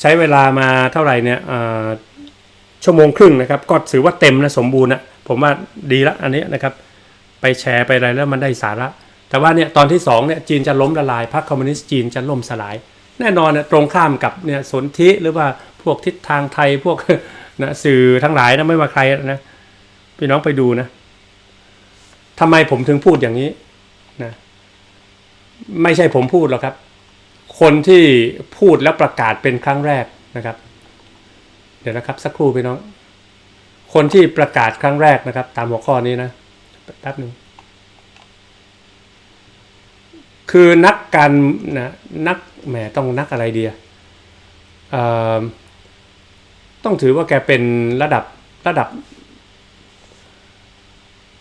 ใช้เวลามาเท่าไหร่เนี่ยชั่วโมงครึ่งนะครับ ก็ถือว่าเต็มและสมบูรณ์นะผมว่าดีละอันนี้นะครับ ไปแชร์ไปอะไรแล้วมันได้สาระ แต่ว่าเนี่ยตอนที่สองเนี่ยจีนจะล้มละลายพรรคคอมมิวนิสต์จีนจะล่มสลาย แน่นอนเนี่ยตรงข้ามกับเนี่ยสนธิหรือว่าพวกทิศทางไทยพวกนะสื่อทั้งหลายนะไม่ว่าใครนะพี่น้องไปดูนะทำไมผมถึงพูดอย่างนี้นะไม่ใช่ผมพูดหรอกครับ คนที่พูดแล้วประกาศเป็นครั้งแรกนะครับ เดี๋ยวนะครับ สักครู่พี่น้อง คนที่ประกาศครั้งแรกนะครับ ตามหัวข้อนี้นะแป๊บหนึ่งคือนักการนะนักแหมต้องนักอะไรเดียเอ่อต้องถือว่าแกเป็นระดับระดับ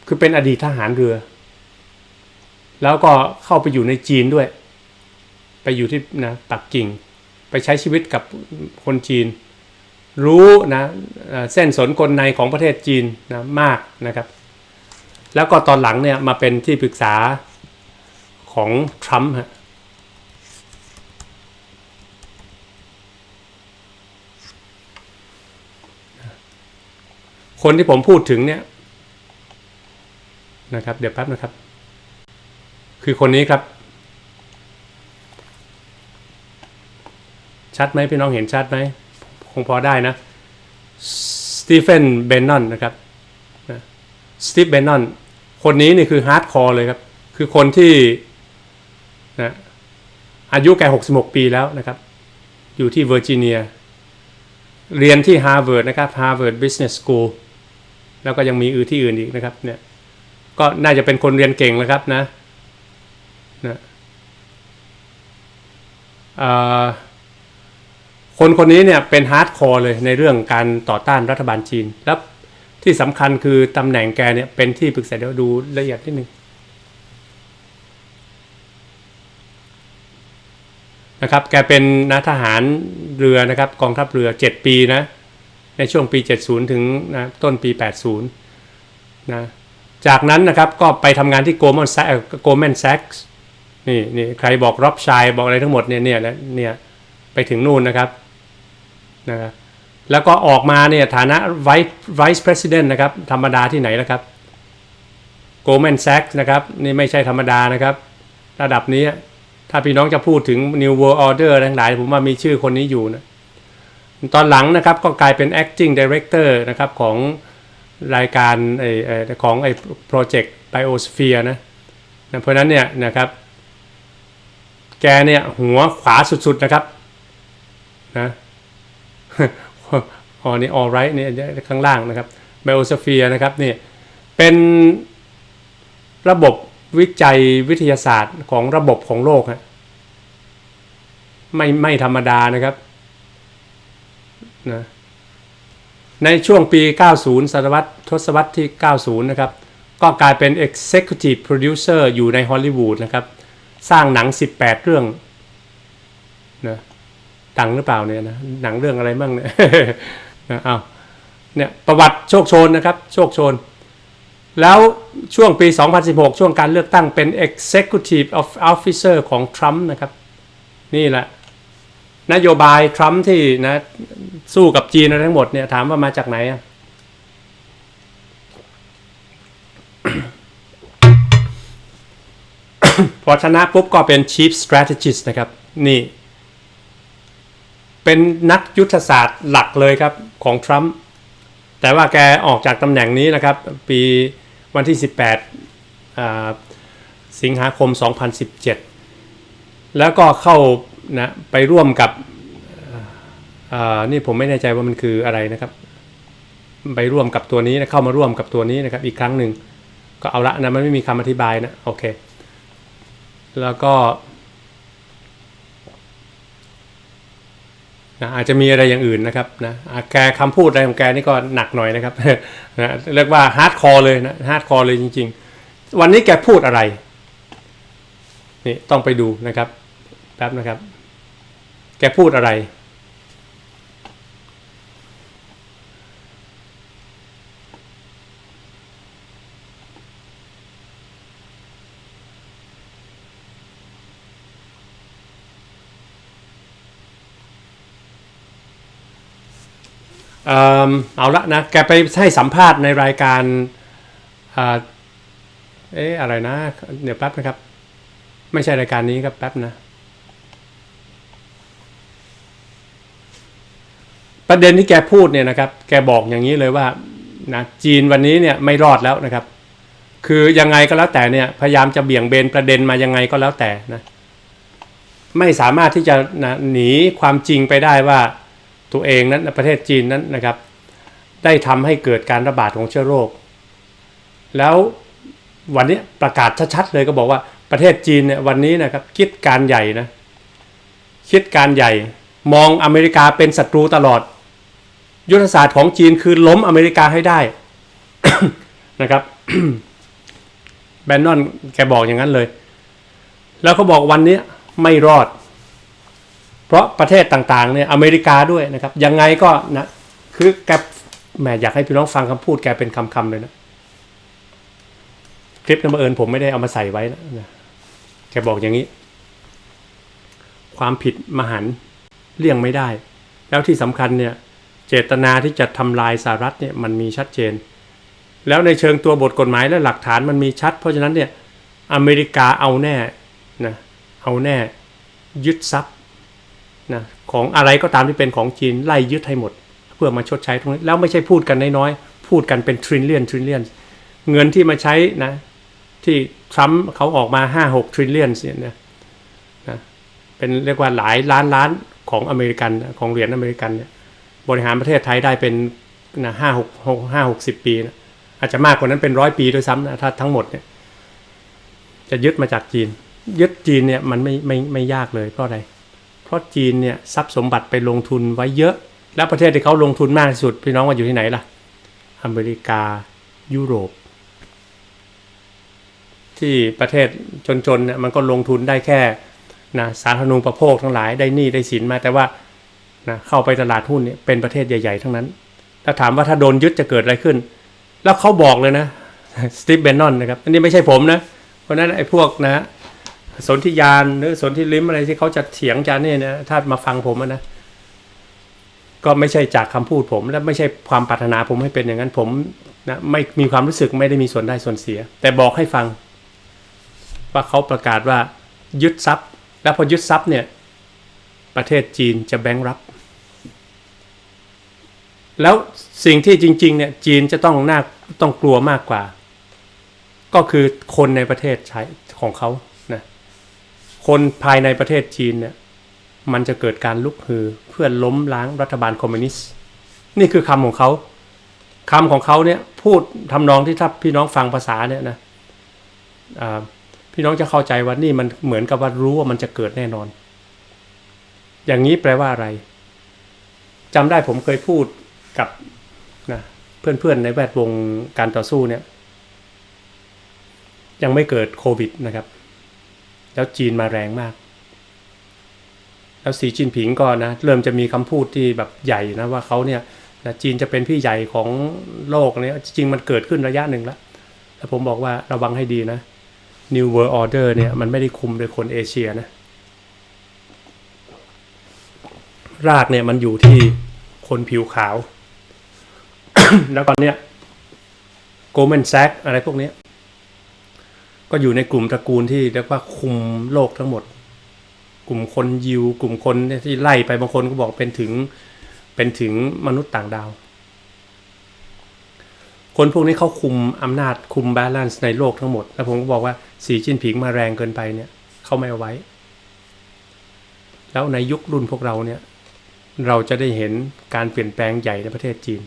คือเป็นอดีตทหารเรือ แล้วก็เข้าไปอยู่ในจีนด้วย ไปอยู่ที่นะปักกิ่ง ไปใช้ชีวิตกับคนจีน รู้นะเส้นสนกลในของประเทศจีนนะมากนะครับ แล้วก็ตอนหลังเนี่ยมาเป็นที่ปรึกษาของทรัมป์ฮะคนที่ผมพูดถึงเนี่ยนะครับ เดี๋ยวแป๊บนะครับ คือคนนี้ครับ ชัดไหมพี่น้องเห็นชัดไหมคงพอได้นะสตีเฟนเบนนอนนะครับสตีฟเบนนอนคนนี้นี่คือฮาร์ดคอร์เลยครับ คือคนที่นะอายุแก66 ปีแล้วนะครับ อยู่ที่เวอร์จิเนีย เรียนที่ฮาร์วาร์ดนะครับ Harvard Business School แล้วก็ยังมีอื่นที่อื่นอีกนะครับเนี่ยก็น่าจะเป็นคนเรียนเก่งแล้วครับนะนะอ่อ คนคนนี้เนี่ยเป็นฮาร์ดคอร์เลยในเรื่องการต่อต้านรัฐบาลจีน แล้วที่สำคัญคือตำแหน่งแกเนี่ยเป็นที่ปรึกษาเดี๋ยวดูละเอียดนิดนึงนะครับ แกเป็นนะทหารเรือนะครับกองทัพเรือ 7 ปีนะ ในช่วงปี 70 ถึงนะต้นปี 80 นะ จากนั้นนะครับก็ไปทำงานที่โกลแมนแซกโกลแมนแซกนี่นี่ใครบอกร็อบชายบอกอะไรทั้งหมดเนี่ยเนี่ยเนี่ยไปถึงนู่นนะครับ นะแล้วก็ออกมาเนี่ยฐานะ vice vice president นะครับธรรมดาที่ไหนแล้วครับ Goldman Sachs นะครับนี่ไม่ใช่ธรรมดานะครับ ระดับนี้ถ้าพี่น้องจะพูดถึง New World Order ทั้งหลายผมว่ามีชื่อคนนี้อยู่นะตอนหลังนะครับก็กลายเป็น acting director นะครับของรายการไอของไอโปรเจกต์ Biosphere นะนะเพราะนั้นเนี่ยนะครับ แกเนี่ยหัวขวาสุดๆนะครับนะ อ๋อนี่ all right เนี่ยข้างล่างนะครับ Biosphere นะครับนี่เป็นระบบวิจัยวิทยาศาสตร์ของระบบของโลกฮะไม่ไม่ธรรมดานะครับนะในช่วงปี 90 ศตวรรษทศวรรษที่ 90 นะครับ ก็กลายเป็น Executive Producer อยู่ในฮอลลีวูดนะครับ สร้างหนัง 18 เรื่องนะ ดังหรือเปล่าเนี่ยนะหนังเรื่องอะไรบ้างเนี่ยนะเอาเนี่ยประวัติโชคโชนนะครับ โชคโชน แล้วช่วงปี 2016 ช่วงการเลือกตั้งเป็น Executive of Officer ของทรัมป์นะครับ นี่แหละ นโยบายทรัมป์ที่นะสู้กับจีนทั้งหมดเนี่ยถามว่ามาจากไหนอะพอชนะปุ๊บก็เป็น Chief Strategist นะครับ นี่ เป็นนักยุทธศาสตร์หลักเลยครับของทรัมป์แต่ว่าแกออกจากตำแหน่งนี้นะครับ ปีวันที่ 18 สิงหาคม 2017 แล้วก็เข้านะไปร่วมกับนี่ผมไม่แน่ใจว่ามันคืออะไรนะครับ ไปร่วมกับตัวนี้นะเข้ามาร่วมกับตัวนี้นะครับ อีกครั้งหนึ่งก็เอาละนะมันไม่มีคำอธิบายนะโอเค แล้วก็ นะอาจจะมีอะไรอย่างอื่นนะครับนะแกคำพูดอะไรของแกนี่ก็หนักหน่อยนะครับนะเรียกว่าฮาร์ดคอร์เลยนะฮาร์ดคอร์เลยจริง ๆ วันนี้แกพูดอะไรนี่ต้องไปดูนะครับแป๊บนะครับ แกพูดอะไร เออเอาละนะ แกไปให้สัมภาษณ์ในรายการเอ๊ะอะไรนะ เดี๋ยวแป๊บนะครับ ไม่ใช่รายการนี้ครับแป๊บนะ ประเด็นที่แกพูดเนี่ยนะครับ แกบอกอย่างนี้เลยว่านะจีนวันนี้เนี่ยไม่รอดแล้วนะครับ คือยังไงก็แล้วแต่เนี่ยพยายามจะเบี่ยงเบนประเด็นมายังไงก็แล้วแต่นะ ไม่สามารถที่จะนะหนีความจริงไปได้ว่า ตัวเองนั้นประเทศจีนนั้นนะครับ ได้ทำให้เกิดการระบาดของเชื้อโรค แล้ววันนี้ประกาศชัดๆเลยก็บอกว่าประเทศจีนเนี่ยวันนี้นะครับคิดการใหญ่นะคิดการใหญ่มองอเมริกาเป็นศัตรูตลอด ยุทธศาสตร์ของจีนคือล้มอเมริกาให้ได้นะครับแบนนอนแกบอกอย่างนั้นเลย แล้วเขาบอกวันนี้ไม่รอด เพราะประเทศต่างๆเนี่ยอเมริกาด้วยนะครับยังไงก็นะคือแกแหมอยากให้พี่น้องฟังคำพูดแกเป็นคำๆเลยนะคลิปนั้นบังเอิญผมไม่ได้เอามาใส่ไว้นะแกบอกอย่างนี้ ความผิดมหันต์เลี่ยงไม่ได้ แล้วที่สำคัญเนี่ยเจตนาที่จะทำลายสหรัฐเนี่ยมันมีชัดเจน แล้วในเชิงตัวบทกฎหมายและหลักฐานมันมีชัด เพราะฉะนั้นเนี่ยอเมริกาเอาแน่นะเอาแน่ยึดทรัพย์ นะของอะไรก็ตามที่เป็นของจีนไล่ยึดให้หมด เพื่อมาชดใช้ตรงนี้แล้วไม่ใช่พูดกันน้อยๆพูดกันเป็นทริลเลียนทริลเลียนเงินที่มาใช้นะที่ทรัมป์เขาออกมาห้าหกทริลเลียนเนี่ยนะนะเป็นเรียกว่าหลายล้านล้านของอเมริกันของเหรียญอเมริกันเนี่ยบริหารประเทศไทยได้เป็นนะห้าหกหกห้าหกสิบปีนะอาจจะมากกว่านั้นเป็นร้อยปีด้วยซ้ำนะถ้าทั้งหมดเนี่ยจะยึดมาจากจีน ยึดจีนเนี่ยมันไม่ไม่ไม่ยากเลยเพราะอะไร เพราะจีนเนี่ยทรัพย์สมบัติไปลงทุนไว้เยอะ แล้วประเทศที่เขาลงทุนมากที่สุด พี่น้องว่าอยู่ที่ไหนล่ะ อเมริกายุโรป ที่ประเทศจนๆเนี่ยมันก็ลงทุนได้แค่นะสาธารณูปโภคทั้งหลายได้หนี้ได้สินมาแต่ว่านะเข้าไปตลาดหุ้นเนี่ยเป็นประเทศใหญ่ๆทั้งนั้น ถ้าถามว่าถ้าโดนยึดจะเกิดอะไรขึ้น แล้วเขาบอกเลยนะสตีฟเบนนอนนะครับอันนี้ไม่ใช่ผมนะ เพราะฉะนั้นไอ้พวกนะ สนธิยานหรือสนธิลิ้มอะไรที่เขาจะเถียงจานเนี่ยนะถ้ามาฟังผมนะก็ไม่ใช่จากคำพูดผม และไม่ใช่ความปรารถนาผมให้เป็นอย่างนั้นผมนะไม่มีความรู้สึกไม่ได้มีส่วนได้ส่วนเสีย แต่บอกให้ฟัง ว่าเขาประกาศว่ายึดทรัพย์ แล้วพอยึดทรัพย์เนี่ย ประเทศจีนจะแบงค์รับ แล้วสิ่งที่จริง ๆ เนี่ย จีนจะต้องน่าต้องกลัวมากกว่า ก็คือคนในประเทศใช้ของเขา คนภายในประเทศจีนเนี่ยมันจะเกิดการลุกฮือเพื่อล้มล้างรัฐบาลคอมมิวนิสต์นี่คือคำของเขาคำของเขาเนี่ยพูดทำนองที่ถ้าพี่น้องฟังภาษาเนี่ยนะพี่น้องจะเข้าใจว่านี่มันเหมือนกับว่ารู้ว่ามันจะเกิดแน่นอน อย่างนี้แปลว่าอะไรจำได้ผมเคยพูดกับนะเพื่อนๆในแวดวงการต่อสู้เนี่ยยังไม่เกิดโควิดนะครับ แล้วจีนมาแรงมาก แล้วสีจินผิงก็นะเริ่มจะมีคำพูดที่แบบใหญ่นะว่าเขาเนี่ยนะจีนจะเป็นพี่ใหญ่ของโลกเนี่ยจริงมันเกิดขึ้นระยะหนึ่งแล้วแล้วผมบอกว่าระวังให้ดีนะ New World Order เนี่ยมันไม่ได้คุมโดยคนเอเชียนะ รากเนี่ยมันอยู่ที่คนผิวขาว แล้วตอนเนี้ย Goldman Sachs อะไรพวกนี้ ก็อยู่ในกลุ่มตระกูลที่เรียกว่าคุมโลกทั้งหมด กลุ่มคนยิว กลุ่มคนที่ไล่ไปบางคนก็บอกเป็นถึงเป็นถึงมนุษย์ต่างดาว คนพวกนี้เขาคุมอำนาจคุมบาลานซ์ในโลกทั้งหมด แล้วผมก็บอกว่าสีจิ้นผิงมาแรงเกินไปเนี่ยเขาไม่เอาไว้ แล้วในยุครุ่นพวกเราเนี่ยเราจะได้เห็นการเปลี่ยนแปลงใหญ่ในประเทศจีน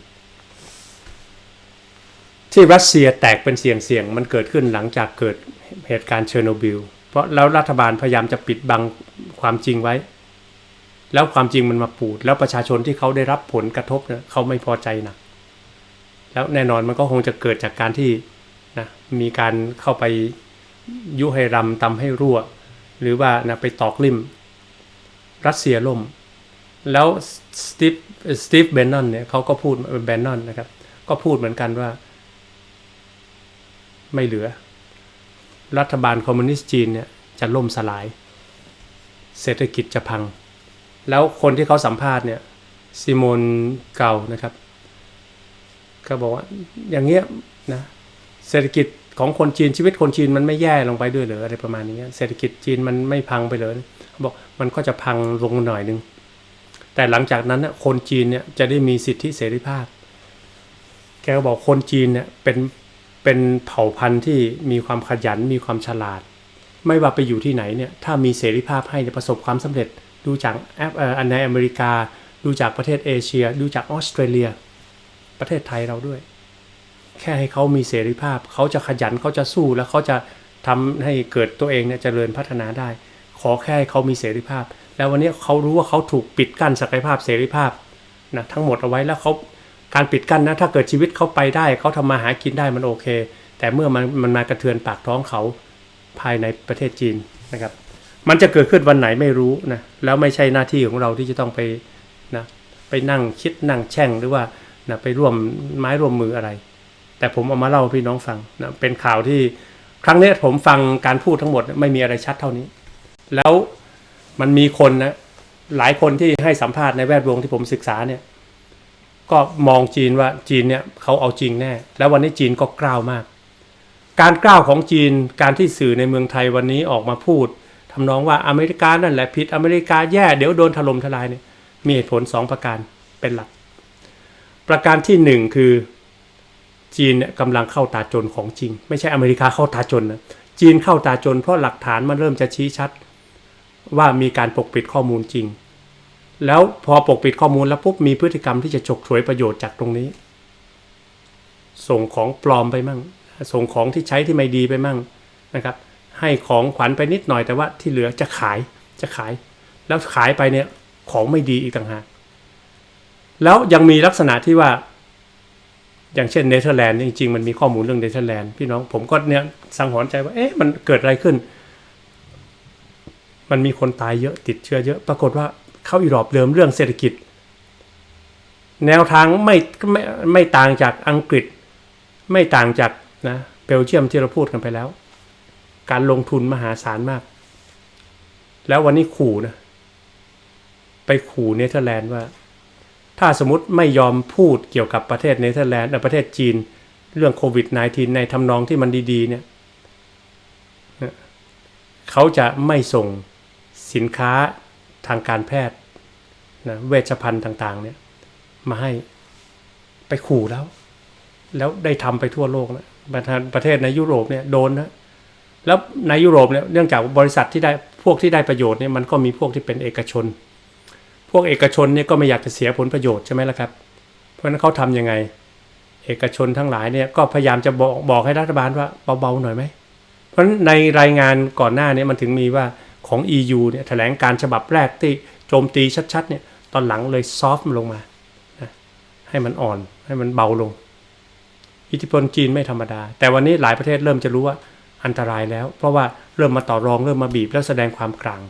ที่รัสเซียแตกเป็นเสี่ยงๆมันเกิดขึ้นหลังจากเกิดเหตุการณ์เชอร์โนบิล เพราะแล้วรัฐบาลพยายามจะปิดบังความจริงไว้ แล้วความจริงมันมาปูด แล้วประชาชนที่เขาได้รับผลกระทบเนี่ยเขาไม่พอใจนะแล้วแน่นอนมันก็คงจะเกิดจากการที่นะมีการเข้าไปยุให้รำตำให้รั่ว หรือว่านะไปตอกลิ่ม รัสเซียล่ม แล้วสตีฟสตีฟเบนนอนเนี่ยเขาก็พูดเบนนอนนะครับ ก็พูดเหมือนกันว่า ไม่เหลือ รัฐบาลคอมมิวนิสต์จีนเนี่ยจะล่มสลาย เศรษฐกิจจะพัง แล้วคนที่เขาสัมภาษณ์เนี่ยซิโมนเก่านะครับก็บอกว่าอย่างเงี้ยนะเศรษฐกิจของคนจีนชีวิตคนจีนมันไม่แย่ลงไปด้วยหรืออะไรประมาณนี้เศรษฐกิจจีนมันไม่พังไปเลยเขาบอกมันก็จะพังลงหน่อยนึง แต่หลังจากนั้นน่ะคนจีนเนี่ยจะได้มีสิทธิเสรีภาพ แกก็บอกคนจีนเนี่ยเป็น เป็นเผ่าพันธุ์ที่มีความขยันมีความฉลาด ไม่ว่าไปอยู่ที่ไหนเนี่ยถ้ามีเสรีภาพให้ประสบความสำเร็จ ดูจากแอปอันในอเมริกา ดูจากประเทศเอเชีย ดูจากออสเตรเลีย ประเทศไทยเราด้วย แค่ให้เขามีเสรีภาพ เขาจะขยันเขาจะสู้แล้วเขาจะทำให้เกิดตัวเองเนี่ยเจริญพัฒนาได้ ขอแค่ให้เขามีเสรีภาพ แล้ววันนี้เขารู้ว่าเขาถูกปิดกั้นศักยภาพเสรีภาพนะทั้งหมดเอาไว้แล้วเขา การปิดกั้นนะถ้าเกิดชีวิตเขาไปได้เขาทำมาหากินได้มันโอเค แต่เมื่อมันมันมากระเทือนปากท้องเขาภายในประเทศจีนนะครับ มันจะเกิดขึ้นวันไหนไม่รู้นะแล้วไม่ใช่หน้าที่ของเราที่จะต้องไปนะไปนั่งคิดนั่งแช่งหรือว่านะไปร่วมไม้ร่วมมืออะไร แต่ผมเอามาเล่าพี่น้องฟังนะเป็นข่าวที่ครั้งนี้ผมฟังการพูดทั้งหมดไม่มีอะไรชัดเท่านี้ แล้วมันมีคนนะหลายคนที่ให้สัมภาษณ์ในแวดวงที่ผมศึกษาเนี่ย ก็มองจีนว่าจีนเนี่ยเขาเอาจริงแน่ แล้ววันนี้จีนก็กล้าวมาก การกล้าวของจีนการที่สื่อในเมืองไทยวันนี้ออกมาพูดทำนองว่าอเมริกานั่นแหละผิดอเมริกาแย่เดี๋ยวโดนถล่มทลายเนี่ยมีเหตุผลสองประการเป็นหลัก ประการที่หนึ่งคือจีนเนี่ยกำลังเข้าตาจนของจริง ไม่ใช่อเมริกาเข้าตาจนนะจีนเข้าตาจนเพราะหลักฐานมันเริ่มจะชี้ชัด ว่ามีการปกปิดข้อมูลจริง แล้วพอปกปิดข้อมูลแล้วปุ๊บมีพฤติกรรมที่จะฉกฉวยประโยชน์จากตรงนี้ ส่งของปลอมไปมั่ง ส่งของที่ใช้ที่ไม่ดีไปมั่งนะครับ ให้ของขวัญไปนิดหน่อยแต่ว่าที่เหลือจะขายจะขาย แล้วขายไปเนี่ยของไม่ดีอีกต่างหากแล้วยังมีลักษณะที่ว่า อย่างเช่นเนเธอร์แลนด์จริงๆมันมีข้อมูลเรื่องเนเธอร์แลนด์พี่น้องผมก็เนี่ยสังหรณ์ใจว่าเอ๊ะมันเกิดอะไรขึ้น มันมีคนตายเยอะติดเชื้อเยอะปรากฏว่า เข้าอีรอบเดิมเรื่องเศรษฐกิจ แนวทางไม่ไม่ไม่ต่างจากอังกฤษ ไม่ต่างจากนะเบลเยียมที่เราพูดกันไปแล้ว การลงทุนมหาศาลมาก แล้ววันนี้ขู่นะไปขู่เนเธอร์แลนด์ว่า ถ้าสมมติไม่ยอมพูดเกี่ยวกับประเทศเนเธอร์แลนด์และประเทศจีน เรื่องโควิด -19 ในทำนองที่มันดีๆเนี่ยเขาจะไม่ส่งสินค้า ทางการแพทย์นะเวชภัณฑ์ต่างๆเนี่ยมาให้ไปขู่แล้ว แล้วได้ทำไปทั่วโลกนะประเทศประเทศในยุโรปเนี่ยโดนนะแล้วในยุโรปเนี่ยเนื่องจากบริษัทที่ได้พวกที่ได้ประโยชน์เนี่ยมันก็มีพวกที่เป็นเอกชน พวกเอกชนเนี่ยก็ไม่อยากจะเสียผลประโยชน์ใช่ไหมล่ะครับ เพราะนั้นเขาทำยังไง เอกชนทั้งหลายเนี่ยก็พยายามจะบอกบอกให้รัฐบาลว่าเบาๆหน่อยไหมเพราะฉะนั้นในรายงานก่อนหน้านี้มันถึงมีว่า ของ EU เนี่ยแถลงการฉบับแรกที่โจมตีชัดๆเนี่ยตอนหลังเลยซอฟต์ลงมานะให้มันอ่อนให้มันเบาลง อิทธิพลจีนไม่ธรรมดา แต่วันนี้หลายประเทศเริ่มจะรู้ว่าอันตรายแล้ว เพราะว่าเริ่มมาต่อรองเริ่มมาบีบแล้วแสดงความกลาง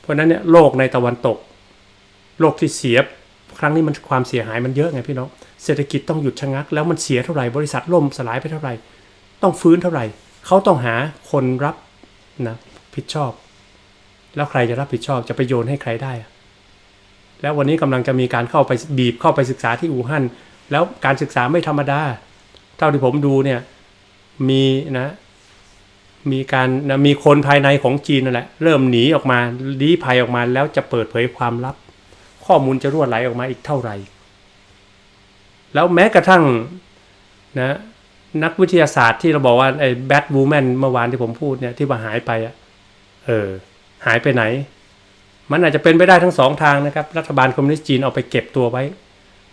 เพราะฉะนั้นเนี่ยโลกในตะวันตก โลกที่เสียครั้งนี้มันความเสียหายมันเยอะไงพี่น้องเศรษฐกิจต้องหยุดชะงัก แล้วมันเสียเท่าไหร่บริษัทล่มสลายไปเท่าไหร่ ต้องฟื้นเท่าไหร่ เขาต้องหาคนรับนะผิดชอบ แล้วใครจะรับผิดชอบจะไปโยนให้ใครได้ แล้ววันนี้กำลังจะมีการเข้าไปบีบเข้าไปศึกษาที่อู่ฮั่นแล้วการศึกษาไม่ธรรมดา เท่าที่ผมดูเนี่ยมีนะมีการนะมีคนภายในของจีนนั่นแหละเริ่มหนีออกมาลี้ภัยออกมาแล้วจะเปิดเผยความลับ ข้อมูลจะรั่วไหลออกมาอีกเท่าไหร่ แล้วแม้กระทั่งนะนักวิทยาศาสตร์ที่เราบอกว่าไอ้แบทวูแมนเมื่อวานที่ผมพูดเนี่ยที่ว่าหายไปอะเออ หายไปไหน มันอาจจะเป็นไปได้ทั้งสองทางนะครับ รัฐบาลคอมมิวนิสต์จีนเอาไปเก็บตัวไว้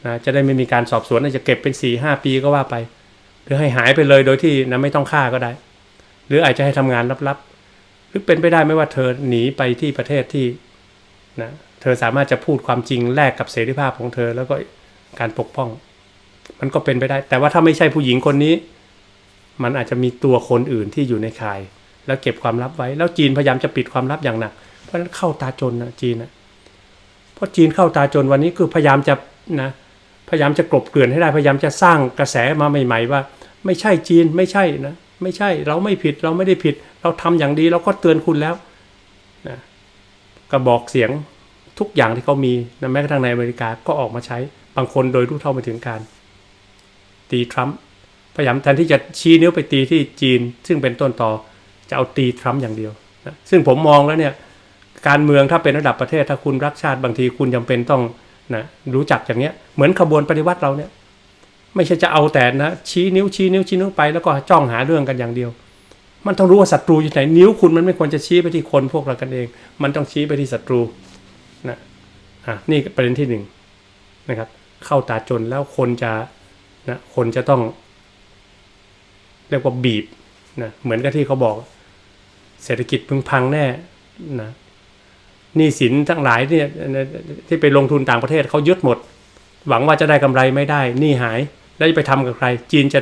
นะจะได้ไม่มีการสอบสวนอาจจะเก็บเป็นสี่ห้าปีก็ว่าไป หรือให้หายไปเลยโดยที่นะไม่ต้องฆ่าก็ได้ หรืออาจจะให้ทำงานลับๆหรือเป็นไปได้ไหมว่าเธอหนีไปที่ประเทศที่นะเธอสามารถจะพูดความจริงแลกกับเสรีภาพของเธอแล้วก็การปกป้อง มันก็เป็นไปได้ แต่ว่าถ้าไม่ใช่ผู้หญิงคนนี้ มันอาจจะมีตัวคนอื่นที่อยู่ในข่าย แล้วเก็บความลับไว้ แล้วจีนพยายามจะปิดความลับอย่างหนัก เพราะฉะนั้นเข้าตาจนนะจีนนะเพราะจีนเข้าตาจนวันนี้คือพยายามจะนะพยายามจะกลบเกลื่อนให้ได้พยายามจะสร้างกระแสมาใหม่ ๆ ว่า ไม่ใช่จีนไม่ใช่นะไม่ใช่เราไม่ผิดเราไม่ได้ผิด เราทำอย่างดีเราก็เตือนคุณแล้วนะกระบอกเสียงทุกอย่างที่เขามีนะแม้กระทั่งในอเมริกาก็ออกมาใช้บางคนโดยรู้เท่าไม่ถึงการ ตีทรัมป์พยายามแทนที่จะชี้นิ้วไปตีที่จีน ซึ่งเป็นต้นต่อ จะเอาตีทรัมป์อย่างเดียวนะซึ่งผมมองแล้วเนี่ยการเมืองถ้าเป็นระดับประเทศถ้าคุณรักชาติบางทีคุณจำเป็นต้องนะรู้จักอย่างเนี้ยเหมือนขบวนปฏิวัติเราเนี่ยไม่ใช่จะเอาแต่นะชี้นิ้วชี้นิ้วชี้นิ้วไปแล้วก็จ้องหาเรื่องกันอย่างเดียว มันต้องรู้ว่าศัตรูอยู่ไหนนิ้วคุณมันไม่ควรจะชี้ไปที่คนพวกเรากันเอง มันต้องชี้ไปที่ศัตรูนะอะนี่ประเด็นที่หนึ่งนะครับเข้าตาจนแล้วคนจะนะคนจะต้อง เรียกว่าบีบนะเหมือนกับที่เขาบอก เศรษฐกิจพึงพังแน่นะหนี้สินทั้งหลายเนี่ยที่ไปลงทุนต่างประเทศเขายึดหมด หวังว่าจะได้กำไรไม่ได้หนี้หาย แล้วจะไปทำกับใคร จีนจะ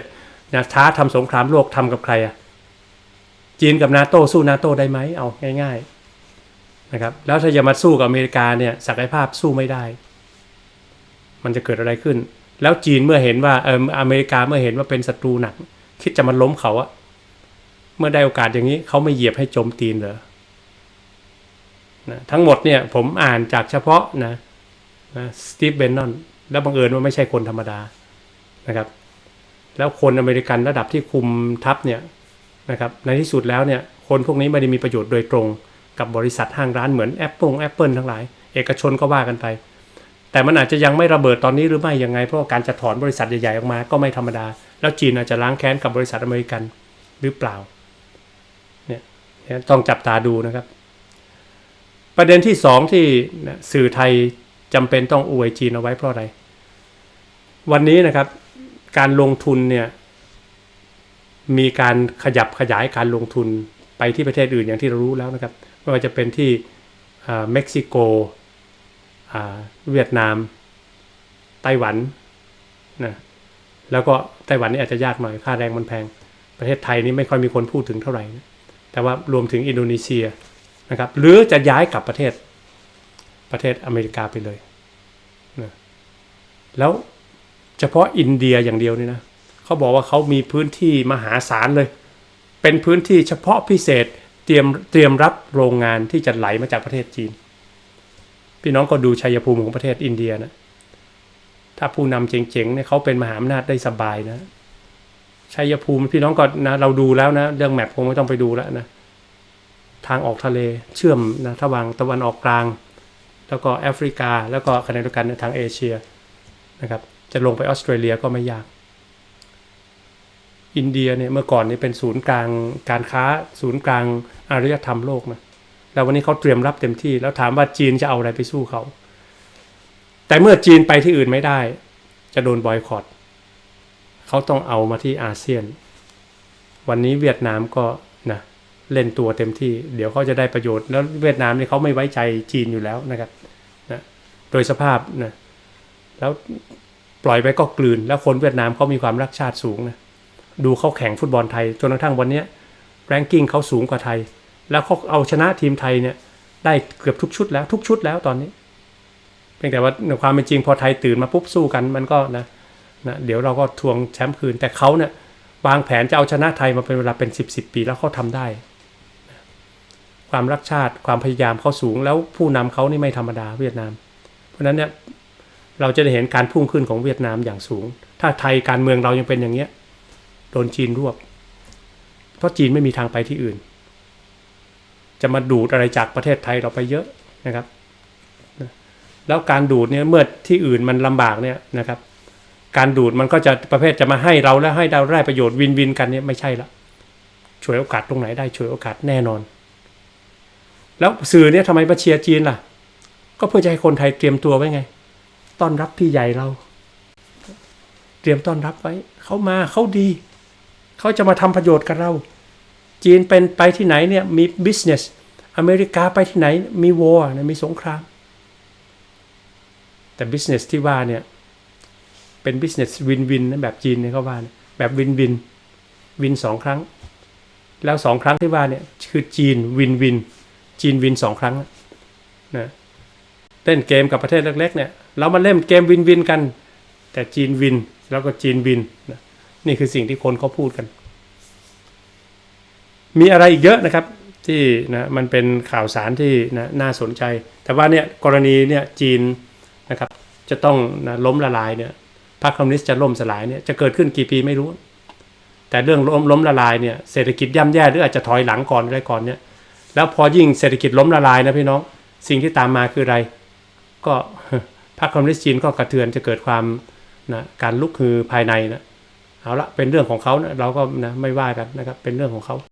นะท้าทำสงครามโลกทำกับใครอะจีนกับนาโต้สู้นาโต้ได้ไหมเอาง่ายๆนะครับแล้วถ้าจะมาสู้กับอเมริกาเนี่ยศักยภาพสู้ไม่ได้ มันจะเกิดอะไรขึ้น แล้วจีนเมื่อเห็นว่าเอออเมริกาเมื่อเห็นว่าเป็นศัตรูหนัก คิดจะมาล้มเขาอะ เมื่อได้โอกาสอย่างนี้เขาไม่เหยียบให้โจมตีนเหรอนะทั้งหมดเนี่ยผมอ่านจากเฉพาะนะนะสตีฟเบนนอนแล้วบังเอิญว่าไม่ใช่คนธรรมดานะครับ แล้วคนอเมริกันระดับที่คุมทัพเนี่ยนะครับในที่สุดแล้วเนี่ยคนพวกนี้ไม่ได้มีประโยชน์โดยตรงกับบริษัทห้างร้านเหมือน Apple Apple ทั้งหลาย เอกชนก็ว่ากันไป แต่มันอาจจะยังไม่ระเบิดตอนนี้หรือไม่ยังไง เพราะการจะถอนบริษัทใหญ่ๆออกมาก็ไม่ธรรมดา แล้วจีนอาจจะล้างแค้นกับบริษัทอเมริกันหรือเปล่า ต้องจับตาดูนะครับ ประเด็นที่สองที่สื่อไทยจำเป็นต้องอวยจีนเอาไว้เพราะอะไร วันนี้นะครับการลงทุนเนี่ยมีการขยับขยายการลงทุนไปที่ประเทศอื่นอย่างที่เรารู้แล้วนะครับไม่ว่าจะเป็นที่เม็กซิโกเวียดนาม ไต้หวันนะแล้วก็ไต้หวันนี่อาจจะยากหน่อยค่าแรงมันแพง ประเทศไทยนี่ไม่ค่อยมีคนพูดถึงเท่าไหร่นะ แต่ว่ารวมถึงอินโดนีเซียนะครับหรือจะย้ายกลับประเทศประเทศอเมริกาไปเลยนะแล้วเฉพาะอินเดียอย่างเดียวนี่นะเขาบอกว่าเขามีพื้นที่มหาศาลเลย เป็นพื้นที่เฉพาะพิเศษเตรียมเตรียมรับโรงงานที่จะไหลมาจากประเทศจีน พี่น้องก็ดูชัยภูมิของประเทศอินเดียนะถ้าผู้นำเจ๋งๆเนี่ยเขาเป็นมหาอำนาจได้สบายนะ ชัยภูมิพี่น้องก็นะ เราดูแล้วนะ เรื่องแมพคงไม่ต้องไปดูแล้วนะ ทางออกทะเลเชื่อมนะระหว่างตะวันออกกลาง แล้วก็แอฟริกา แล้วก็ขณะเดียวกันในทางเอเชียนะครับ จะลงไปออสเตรเลียก็ไม่ยาก อินเดียเนี่ยเมื่อก่อนนี่เป็นศูนย์กลางการค้า ศูนย์กลางอารยธรรมโลกนะแล้ววันนี้เขาเตรียมรับเต็มที่ แล้วถามว่าจีนจะเอาอะไรไปสู้เขาแต่เมื่อจีนไปที่อื่นไม่ได้ จะโดนบอยคอต เขาต้องเอามาที่อาเซียน วันนี้เวียดนามก็นะเล่นตัวเต็มที่ เดี๋ยวเขาจะได้ประโยชน์แล้วเวียดนามนี่เขาไม่ไว้ใจจีนอยู่แล้วนะครับนะโดยสภาพนะแล้วปล่อยไปก็กลืน แล้วคนเวียดนามเขามีความรักชาติสูงนะดูเขาแข่งฟุตบอลไทยจนกระทั่งวันนี้แรงกิ้งเขาสูงกว่าไทย แล้วเขาเอาชนะทีมไทยเนี่ยได้เกือบทุกชุดแล้วทุกชุดแล้วตอนนี้เพียงแต่ว่าในความเป็นจริงพอไทยตื่นมาปุ๊บสู้กันมันก็นะ นะเดี๋ยวเราก็ทวงแชมป์คืน แต่เขาเนี่ยวางแผนจะเอาชนะไทยมาเป็นเวลาเป็น 10บสปีแล้วเขาทำได้ ความรักชาติความพยายามเขาสูง แล้วผู้นำเขานี่ไม่ธรรมดาเวียดนาม เพราะฉะนั้นเนี่ยเราจะได้เห็นการพุ่งขึ้นของเวียดนามอย่างสูง ถ้าไทยการเมืองเรายังเป็นอย่างเงี้ยโดนจีนรวบ เพราะจีนไม่มีทางไปที่อื่น จะมาดูดอะไรจากประเทศไทยเราไปเยอะนะครับ แล้วการดูดเนี่ยเมื่อที่อื่นมันลำบากเนี่ยนะครับ การดูดมันก็จะประเภทจะมาให้เราแล้วให้เราได้ประโยชน์วินวินกันเนี่ยไม่ใช่ละช่วยโอกาสตรงไหนได้ช่วยโอกาสแน่นอน แล้วสื่อเนี่ยทำไมมาเชียร์จีนล่ะ ก็เพื่อจะให้คนไทยเตรียมตัวไว้ไง ต้อนรับพี่ใหญ่เรา เตรียมต้อนรับไว้เขามาเขาดี เขาจะมาทำประโยชน์กับเรา จีนเป็นไปที่ไหนเนี่ยมี business อเมริกาไปที่ไหนมี war นะมีสงคราม แต่ business ที่ว่าเนี่ย เป็น business win win นะแบบจีนเนี่ยเขาว่าแบบ win win วินสองครั้ง แล้วสองครั้งที่ว่าเนี่ยคือจีนวินวินจีนวินสองครั้งนะเล่นเกมกับประเทศเล็กๆเนี่ยเรามาเล่นเกมวินวินกัน แต่จีนวินแล้วก็จีนวินนะนี่คือสิ่งที่คนเขาพูดกัน มีอะไรอีกเยอะนะครับที่นะมันเป็นข่าวสารที่นะน่าสนใจ แต่ว่าเนี่ยกรณีเนี่ยจีนนะครับจะต้องนะล้มละลายเนี่ย รรคคอมมิวนิสต์จะล่มสลายเนี่ยจะเกิดขึ้นกี่ปีไม่รู้ แต่เรื่องล้มล้มละลายเนี่ยเศรษฐกิจย่ำแย่หรืออาจจะถอยหลังก่อนอะไรก่อนเนี่ยแล้วพอยิ่งเศรษฐกิจล้มละลายนะพี่น้องสิ่งที่ตามมาคืออะไร ก็พรรคคอมมิวนิสต์จีนก็กระเทือนจะเกิดความนะการลุกฮือภายในนะเอาละเป็นเรื่องของเขานะเราก็นะไม่ว่ากันนะครับเป็นเรื่องของเขา